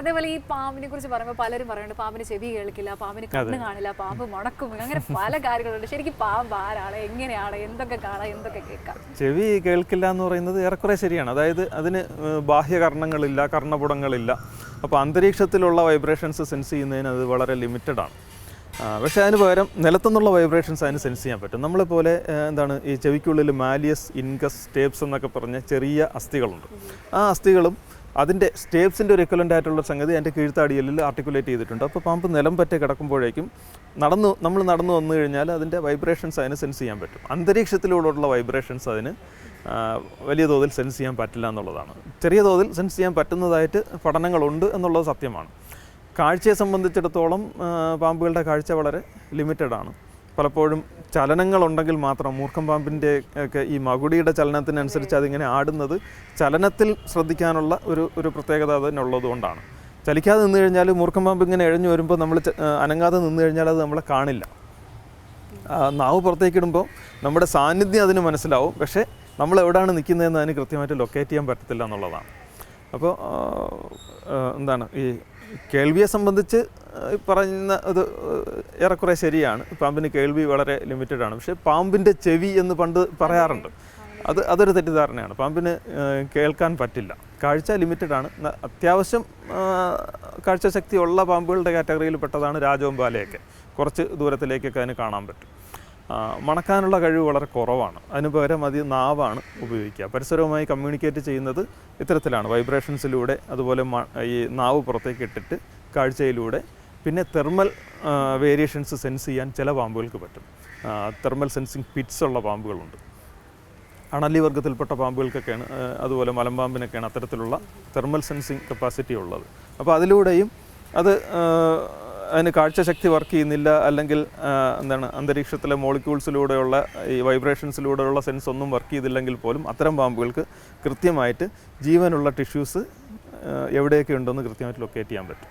അതേപോലെ ഈ പാമ്പിനെ കുറിച്ച് പറയുമ്പോൾ പലരും പറയുന്നുണ്ട് പാമ്പിന് ചെവി കേൾക്കില്ല പാമ്പിന് കണ്ണ് കാണില്ല പാമ്പ് മണക്കും അങ്ങനെ പല കാര്യങ്ങളുണ്ട്. ശരിക്കും പാമ്പ് ആരാണ് എങ്ങനെയാണ് എന്തൊക്കെ കാണാം എന്തൊക്കെ കേൾക്കാം. ചെവി കേൾക്കില്ല എന്ന് പറയുന്നത് ഏറെക്കുറെ ശരിയാണ്. അതായത് അതിന് ബാഹ്യ ബാഹ്യകർണങ്ങളില്ല കർണപുടങ്ങളില്ല. അപ്പോൾ അന്തരീക്ഷത്തിലുള്ള വൈബ്രേഷൻസ് സെൻസ് ചെയ്യുന്നതിന് അത് വളരെ ലിമിറ്റഡ് ആണ്. പക്ഷേ അതിന് പകരം നിലത്തുനിന്നുള്ള വൈബ്രേഷൻസ് അതിന് സെൻസ് ചെയ്യാൻ പറ്റും. നമ്മളെപ്പോലെ എന്താണ് ഈ ചെവിക്കുള്ളിൽ മാലിയസ് ഇൻകസ് സ്റ്റേപ്സ് എന്നൊക്കെ പറഞ്ഞ ചെറിയ അസ്ഥികളുണ്ട്. ആ അസ്ഥികളും അതിന്റെ സ്റ്റേപ്സിന്റെ ഒരു എക്വലന്റ് ആയിട്ടുള്ള സംഗതി അതിന്റെ കീഴ്ത്താടിയലിൽ ആർട്ടിക്കുലേറ്റ് ചെയ്തിട്ടുണ്ട്. അപ്പോൾ പാമ്പ് നിലം പറ്റി കിടക്കുമ്പോഴേക്കും നടന്നു നമ്മൾ നടന്നു വന്നു കഴിഞ്ഞാൽ അതിന്റെ വൈബ്രേഷൻസ് അതിന് സെൻസ് ചെയ്യാൻ പറ്റും. അന്തരീക്ഷത്തിലൂടെയുള്ള വൈബ്രേഷൻസ് അതിന് വലിയ തോതിൽ സെൻസ് ചെയ്യാൻ പറ്റില്ല എന്നുള്ളതാണ്. ചെറിയ തോതിൽ സെൻസ് ചെയ്യാൻ പറ്റുന്നതായിട്ട് പഠനങ്ങളുണ്ട് എന്നുള്ളത് സത്യമാണ്. കാഴ്ചയെ സംബന്ധിച്ചിടത്തോളം പാമ്പുകളുടെ കാഴ്ച വളരെ ലിമിറ്റഡ് ആണ്. പലപ്പോഴും ചലനങ്ങളുണ്ടെങ്കിൽ മാത്രം മൂർഖം പാമ്പിന്റെ ഒക്കെ ഈ മകുടിയുടെ ചലനത്തിനനുസരിച്ച് അതിങ്ങനെ ആടുന്നത് ചലനത്തിൽ ശ്രദ്ധിക്കാനുള്ള ഒരു ഒരു പ്രത്യേകത അതിനുള്ളത് കൊണ്ടാണ്. ചലിക്കാതെ നിന്ന് കഴിഞ്ഞാൽ മൂർഖം പാമ്പ് ഇങ്ങനെ എഴഞ്ഞു വരുമ്പോൾ നമ്മൾ അനങ്ങാതെ നിന്ന് കഴിഞ്ഞാൽ അത് നമ്മളെ കാണില്ല. നാവ് പുറത്തേക്ക് ഇടുമ്പോൾ നമ്മുടെ സാന്നിധ്യം അതിന് മനസ്സിലാവും. പക്ഷേ നമ്മൾ എവിടെയാണ് നിൽക്കുന്നതെന്ന് അതിന് കൃത്യമായിട്ട് ലൊക്കേറ്റ് ചെയ്യാൻ പറ്റത്തില്ല എന്നുള്ളതാണ്. അപ്പോൾ എന്താണ് ഈ കേൾവിയെ സംബന്ധിച്ച് പറയുന്ന ഇത് ഏറെക്കുറെ ശരിയാണ്. പാമ്പിന് കേൾവി വളരെ ലിമിറ്റഡ് ആണ്. പക്ഷേ പാമ്പിന്റെ ചെവി എന്ന് പണ്ട് പറയാറുണ്ട്. അത് അതൊരു തെറ്റിദ്ധാരണയാണ്. പാമ്പിന് കേൾക്കാൻ പറ്റില്ല. കാഴ്ച ലിമിറ്റഡ് ആണ്. അത്യാവശ്യം കാഴ്ച കാഴ്ചശക്തി ഉള്ള പാമ്പുകളുടെ കാറ്റഗറിയിൽ പെട്ടതാണ് രാജവമ്പാലയൊക്കെ. കുറച്ച് ദൂരത്തിലേക്കൊക്കെ അതിന് കാണാൻ പറ്റും. മണക്കാനുള്ള കഴിവ് വളരെ കുറവാണ്. അതിന് പകരം അത് നാവാണ് ഉപയോഗിക്കുക. പരിസരവുമായി കമ്മ്യൂണിക്കേറ്റ് ചെയ്യുന്നത് ഇത്തരത്തിലാണ്. വൈബ്രേഷൻസിലൂടെ അതുപോലെ ഈ നാവ് പുറത്തേക്ക് ഇട്ടിട്ട് കാഴ്ചയിലൂടെ പിന്നെ തെർമൽ വേരിയേഷൻസ് സെൻസ് ചെയ്യാൻ ചില പാമ്പുകൾക്ക് പറ്റും. തെർമൽ സെൻസിങ് പിറ്റ്സ് ഉള്ള പാമ്പുകളുണ്ട്. അണലി വർഗത്തിൽപ്പെട്ട പാമ്പുകൾക്കൊക്കെയാണ് അതുപോലെ മലമ്പാമ്പിനൊക്കെയാണ് അത്തരത്തിലുള്ള തെർമൽ സെൻസിങ് കപ്പാസിറ്റി ഉള്ളത്. അപ്പോൾ അതിലൂടെയും അത് അതിന് കാഴ്ചശക്തി വർക്ക് ചെയ്യുന്നില്ല അല്ലെങ്കിൽ എന്താണ് അന്തരീക്ഷത്തിലെ മോളിക്യൂൾസിലൂടെയുള്ള ഈ വൈബ്രേഷൻസിലൂടെയുള്ള സെൻസ് ഒന്നും വർക്ക് ചെയ്തില്ലെങ്കിൽ പോലും അത്തരം പാമ്പുകൾക്ക് കൃത്യമായിട്ട് ജീവനുള്ള ടിഷ്യൂസ് എവിടെയൊക്കെ ഉണ്ടെന്ന് കൃത്യമായിട്ട് ലൊക്കേറ്റ് ചെയ്യാൻ പറ്റും.